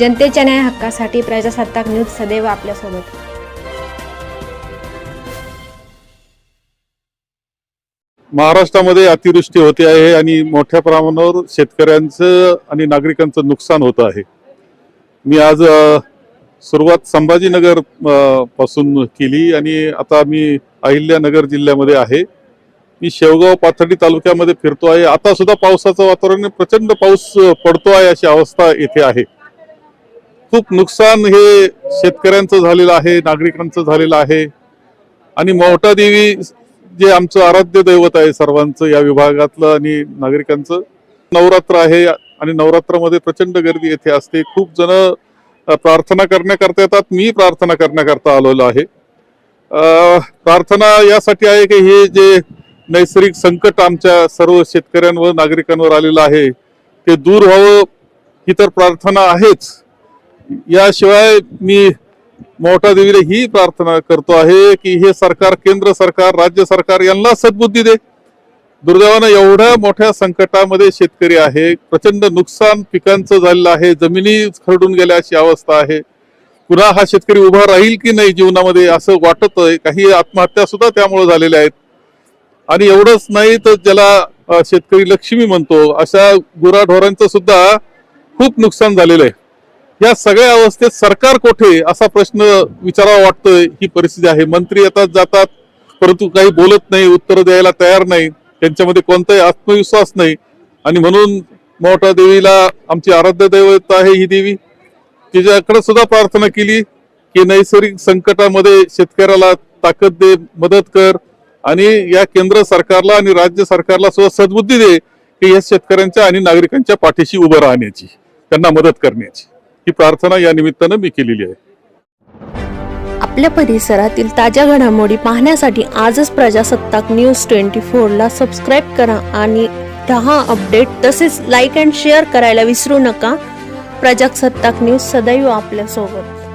जनतेच्या न्याय हक्कासाठी प्रजासत्ताक न्यूज सदैव आपल्यासोबत. महाराष्ट्रामध्ये अतिवृष्टी होते आहे आणि मोठ्या प्रमाणावर शेतकऱ्यांचं आणि नागरिकांचं नुकसान होत आहे. मी आज सुरुवात संभाजीनगरपासून केली आणि आता मी अहिल्यानगर जिल्ह्यामध्ये आहे. मी शेवगाव पाथर्डी तालुक्यामध्ये फिरतो आहे. आता सुद्धा पावसाचं वातावरण प्रचंड पाऊस पडतो आहे अशी अवस्था येथे आहे. खूप नुकसान हे शेतकऱ्यांचं झालेलं आहे नागरिकांचं झालेलं आहे. आणि मोठा देवी जे आमचं आराध्य दैवत आहे सर्वांचं या विभागातलं आणि नागरिकांचं. नवरात्र आहे आणि नवरात्रामध्ये प्रचंड गर्दी येथे असते. खूप जण प्रार्थना करण्याकरता येतात. मी प्रार्थना करण्याकरता आलेलो आहे. प्रार्थना यासाठी आहे की हे जे नैसर्गिक संकट आमच्या सर्व शेतकऱ्यांवर नागरिकांवर आलेलं आहे ते दूर व्हावं. ही तर प्रार्थना आहेच. याशिवाय मी मोठा देवीला ही प्रार्थना करतो आहे की हे सरकार केंद्र सरकार राज्य सरकार यांना सद्बुद्धी दे. दुर्दैवानं एवढ्या मोठ्या संकटामध्ये शेतकरी आहे. प्रचंड नुकसान पिकांचं झालेलं आहे. जमिनी खरडून गेल्या अशी अवस्था आहे. पुन्हा हा शेतकरी उभा राहील की नाही जीवनामध्ये असं वाटत आहे. काही आत्महत्या सुद्धा त्यामुळे झालेल्या आहेत. आणि एवढंच नाही तर ज्याला शेतकरी लक्ष्मी म्हणतो अशा गुराढोरांचं सुद्धा खूप नुकसान झालेलं आहे. या सगळ्या अवस्थेत सरकार कोठे असा प्रश्न विचारावा वाटतोय. ही परिस्थिती आहे. मंत्री येतात जातात परंतु काही बोलत नाही उत्तर द्यायला तयार नाही. त्यांच्यामध्ये कोणताही आत्मविश्वास नाही. आणि म्हणून मोठा देवीला आमची आराध्य दैवत आहे ही देवी. तिच्याकडे सुद्धा प्रार्थना केली की नैसर्गिक संकटामध्ये शेतकऱ्याला ताकद दे मदत कर. आणि या केंद्र सरकारला आणि राज्य सरकारला सुद्धा सद्बुद्धी दे की या शेतकऱ्यांच्या आणि नागरिकांच्या पाठीशी उभं राहण्याची त्यांना मदत करण्याची. ही प्रार्थना या निमित्तानं मी केलेली आहे. आपल्या परिसरातील ताज्या घडामोडी पाहण्यासाठी आजच प्रजासत्ताक न्यूज ट्वेंटी फोरला सबस्क्राईब करा आणि दहा अपडेट तसेच लाईक अँड शेअर करायला विसरू नका. प्रजासत्ताक न्यूज सदैव आपल्यासोबत.